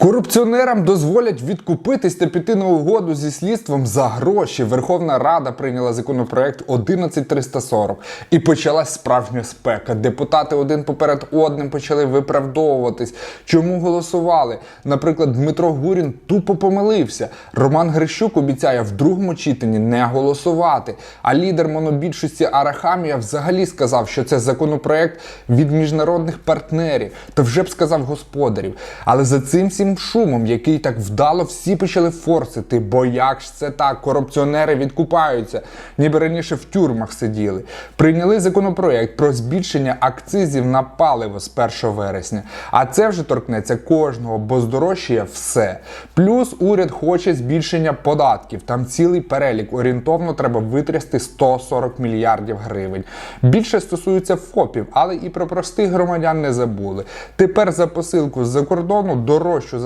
Корупціонерам дозволять відкупитись та піти на угоду зі слідством за гроші. Верховна Рада прийняла законопроект 11340 і почалась справжня спека. Депутати один поперед одним почали виправдовуватись. Чому голосували? Наприклад, Дмитро Гурін тупо помилився. Роман Грищук обіцяє в другому читанні не голосувати. А лідер монобільшості Арахамія взагалі сказав, що це законопроект від міжнародних партнерів, та вже б сказав господарів. Але за цим всім шумом, який так вдало всі почали форсити, бо як ж це так, корупціонери відкупаються, ніби раніше в тюрмах сиділи. Прийняли законопроект про збільшення акцизів на паливо з 1 вересня. А це вже торкнеться кожного, бо здорожчає все. Плюс уряд хоче збільшення податків. Там цілий перелік. Орієнтовно треба витрясти 140 мільярдів гривень. Більше стосується ФОПів, але і про простих громадян не забули. Тепер за посилку з-за кордону дорожчу